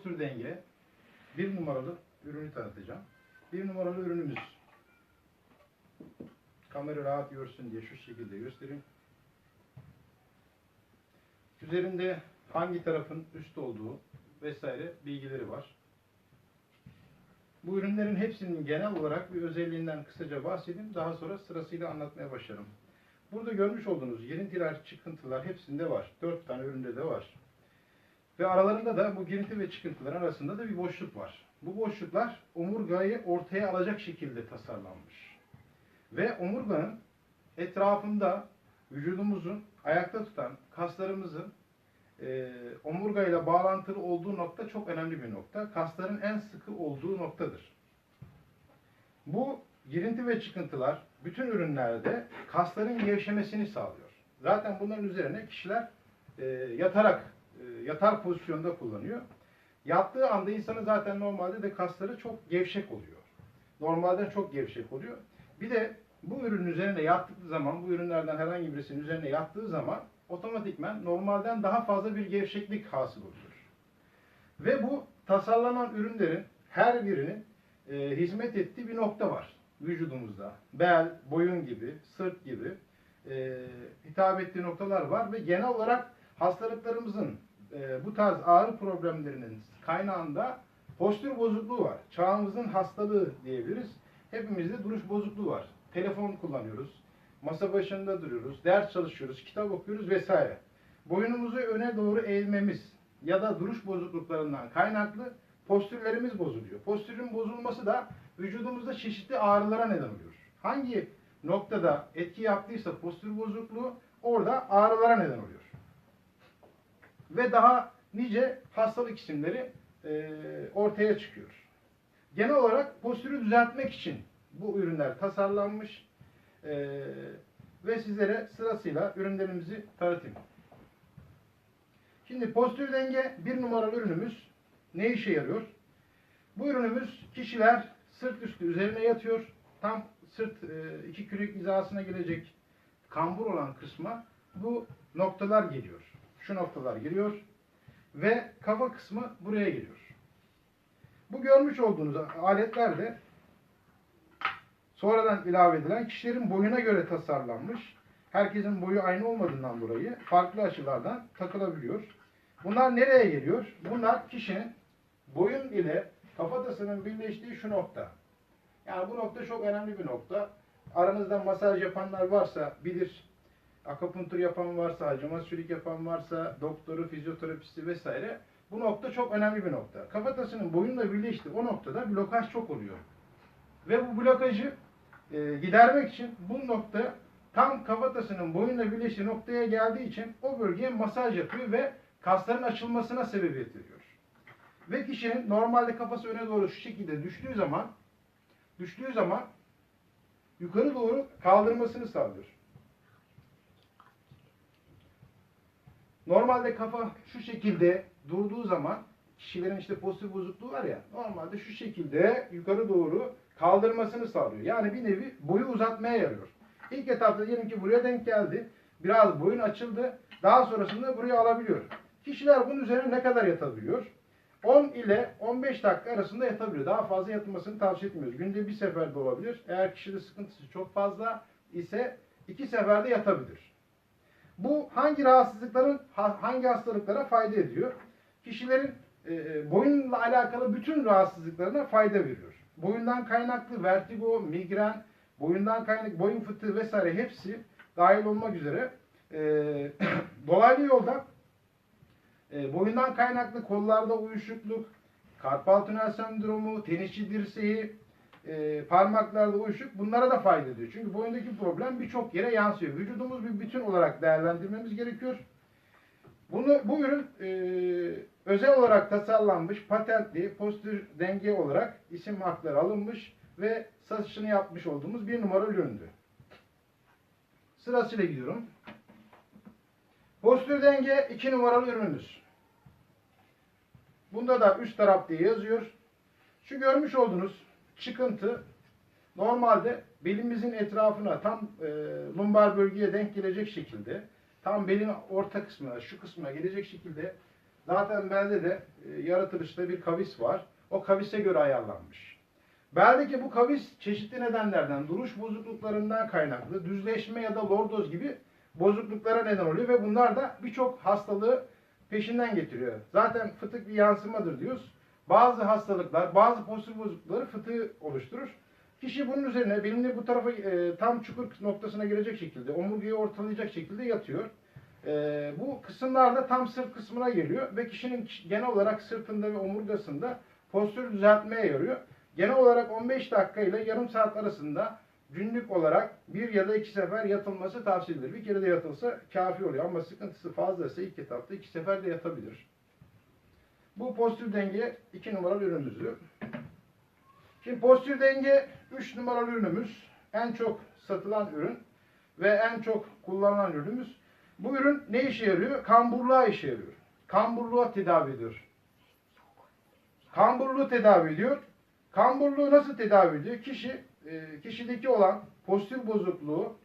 postür denge bir numaralı ürünü tanıtacağım. Bir numaralı ürünümüz. Kamera rahat görsün diye şu şekilde göstereyim. Üzerinde hangi tarafın üst olduğu vesaire bilgileri var. Bu ürünlerin hepsinin genel olarak bir özelliğinden kısaca bahsedeyim. Daha sonra sırasıyla anlatmaya başlarım. Burada görmüş olduğunuz girintiler, çıkıntılar hepsinde var. Dört tane üründe de var. Ve aralarında da bu girinti ve çıkıntılar arasında da bir boşluk var. Bu boşluklar omurgayı ortaya alacak şekilde tasarlanmış. Ve omurganın etrafında vücudumuzun ayakta tutan kaslarımızın e, omurgayla bağlantılı olduğu nokta çok önemli bir nokta. Kasların en sıkı olduğu noktadır. Bu girinti ve çıkıntılar bütün ürünlerde kasların gevşemesini sağlıyor. Zaten bunların üzerine kişiler e, yatarak, yatar pozisyonda kullanıyor. Yattığı anda insanın zaten normalde de kasları çok gevşek oluyor. Normalden çok gevşek oluyor. Bir de bu ürünün üzerine yattığı zaman, bu ürünlerden herhangi birisinin üzerine yattığı zaman otomatikmen normalden daha fazla bir gevşeklik hasıl oluyor. Ve bu tasarlanan ürünlerin her birinin e, hizmet ettiği bir nokta var vücudumuzda. Bel, boyun gibi, sırt gibi e, hitap ettiği noktalar var ve genel olarak hastalıklarımızın e, bu tarz ağrı problemlerinin kaynağında postür bozukluğu var. Çağımızın hastalığı diyebiliriz. Hepimizde duruş bozukluğu var. Telefon kullanıyoruz, masa başında duruyoruz, ders çalışıyoruz, kitap okuyoruz vesaire. Boynumuzu öne doğru eğilmemiz ya da duruş bozukluklarından kaynaklı postürlerimiz bozuluyor. Postürün bozulması da vücudumuzda çeşitli ağrılara neden oluyor. Hangi noktada etki yaptıysa postür bozukluğu orada ağrılara neden oluyor. Ve daha nice hastalık isimleri e, ortaya çıkıyor. Genel olarak postürü düzeltmek için bu ürünler tasarlanmış e, ve sizlere sırasıyla ürünlerimizi tanıtayım. Şimdi postür denge bir numaralı ürünümüz ne işe yarıyor? Bu ürünümüz kişiler sırt üstü üzerine yatıyor. Tam sırt e, iki kürek hizasına gelecek kambur olan kısma bu noktalar geliyor. Şu noktalar geliyor ve kafa kısmı buraya geliyor. Bu görmüş olduğunuz aletler de sonradan ilave edilen kişilerin boyuna göre tasarlanmış. Herkesin boyu aynı olmadığından dolayı farklı açılardan takılabiliyor. Bunlar nereye geliyor? Bunlar kişinin boyun ile kafatasının birleştiği şu nokta. Yani bu nokta çok önemli bir nokta. Aranızda masaj yapanlar varsa bilir. Akupunktur yapan varsa, acımasçılık yapan varsa, doktoru, fizyoterapisti vesaire. Bu nokta çok önemli bir nokta. Kafatasının boyunla birleştiği o noktada blokaj çok oluyor. Ve bu blokajı e, gidermek için bu nokta tam kafatasının boyunla birleştiği noktaya geldiği için o bölgeye masaj yapıyor ve kasların açılmasına sebebiyet veriyor. Ve kişinin normalde kafası öne doğru şu şekilde düştüğü zaman düştüğü zaman yukarı doğru kaldırmasını sağlıyor. Normalde kafa şu şekilde durduğu zaman kişilerin işte postür bozukluğu var ya normalde şu şekilde yukarı doğru kaldırmasını sağlıyor. Yani bir nevi boyu uzatmaya yarıyor. İlk etapta diyelim ki buraya denk geldi. Biraz boyun açıldı. Daha sonrasında buraya alabiliyor. Kişiler bunun üzerine ne kadar yatabiliyor? 10 ile 15 dakika arasında yatabiliyor. Daha fazla yatılmasını tavsiye etmiyoruz. Günde bir seferde olabilir. Eğer kişide sıkıntısı çok fazla ise iki seferde yatabilir. Bu hangi rahatsızlıkların hangi hastalıklara fayda ediyor? Kişilerin e, boyunla alakalı bütün rahatsızlıklarına fayda veriyor. Boyundan kaynaklı vertigo, migren, boyundan kaynaklı boyun fıtığı vesaire hepsi dahil olmak üzere e, dolaylı yoldan e, boyundan kaynaklı kollarda uyuşukluk, karpal tünel sendromu, tenisçi dirseği, e, parmaklarda uyuşuk bunlara da fayda ediyor. Çünkü boyundaki problem birçok yere yansıyor. Vücudumuz bir bütün olarak değerlendirmemiz gerekiyor. Bunu bu ürün e, özel olarak tasarlanmış, patentli, postür denge olarak isim hakları alınmış ve satışını yapmış olduğumuz bir numaralı üründü. Sırasıyla gidiyorum. Postür denge iki numaralı ürünümüz. Bunda da üst taraf diye yazıyor. Şu görmüş olduğunuz çıkıntı normalde belimizin etrafına tam e, lumbar bölgeye denk gelecek şekilde tam belin orta kısmına şu kısmına gelecek şekilde Zaten belde de e, yaratılışta bir kavis var. O kavise göre ayarlanmış. Beldeki bu kavis çeşitli nedenlerden, duruş bozukluklarından kaynaklı, düzleşme ya da lordoz gibi bozukluklara neden oluyor ve bunlar da birçok hastalığı peşinden getiriyor. Zaten fıtık bir yansımadır diyoruz. Bazı hastalıklar, bazı postür bozuklukları fıtığı oluşturur. Kişi bunun üzerine belini bu tarafa e, tam çukur noktasına girecek şekilde, omurgayı ortalayacak şekilde yatıyor. E, bu kısımlarda tam sırt kısmına geliyor ve kişinin genel olarak sırtında ve omurgasında postürü düzeltmeye yarıyor. Genel olarak 15 dakika ile yarım saat arasında günlük olarak bir ya da iki sefer yatılması tavsiye edilir. Bir kere de yatılsa kafi oluyor ama sıkıntısı fazlaysa ilk etapta iki sefer de yatabilir. Bu postür denge 2 numaralı ürünümüzdü. Şimdi postür denge 3 numaralı ürünümüz. En çok satılan ürün ve en çok kullanılan ürünümüz. Bu ürün ne işe yarıyor? Kamburluğa işe yarıyor. Kamburluğa tedavi ediyor. Kamburluğu tedavi ediyor. Kamburluğu nasıl tedavi ediyor? Kişi e, kişideki olan postür bozukluğu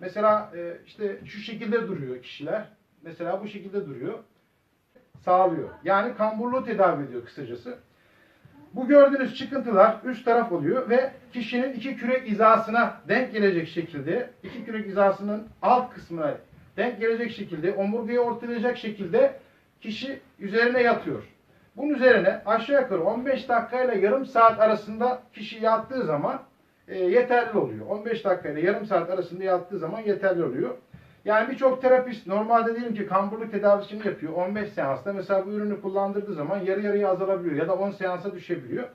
mesela e, işte şu şekilde duruyor kişiler. Mesela bu şekilde duruyor. Sağlıyor. Yani kamburluğu tedavi ediyor kısacası. Bu gördüğünüz çıkıntılar üst taraf oluyor ve kişinin iki kürek hizasına denk gelecek şekilde, iki kürek hizasının alt kısmına denk gelecek şekilde, omurgayı ortalayacak şekilde kişi üzerine yatıyor. Bunun üzerine aşağı yukarı 15 dakika ile yarım saat arasında kişi yattığı zaman e, yeterli oluyor. 15 dakika ile yarım saat arasında yattığı zaman yeterli oluyor. Yani birçok terapist normalde diyelim ki kamburluk tedavisini yapıyor 15 seansta. Mesela bu ürünü kullandırdığı zaman yarı yarıya azalabiliyor ya da 10 seansa düşebiliyor.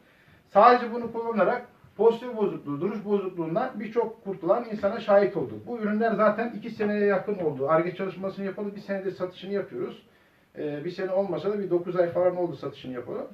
Sadece bunu kullanarak postür bozukluğu, duruş bozukluğundan birçok kurtulan insana şahit olduk. Bu ürünler zaten 2 seneye yakın oldu. Arge çalışmasını yapalı bir senedir satışını yapıyoruz. Ee, bir sene olmasa da bir 9 ay falan oldu satışını yapalı.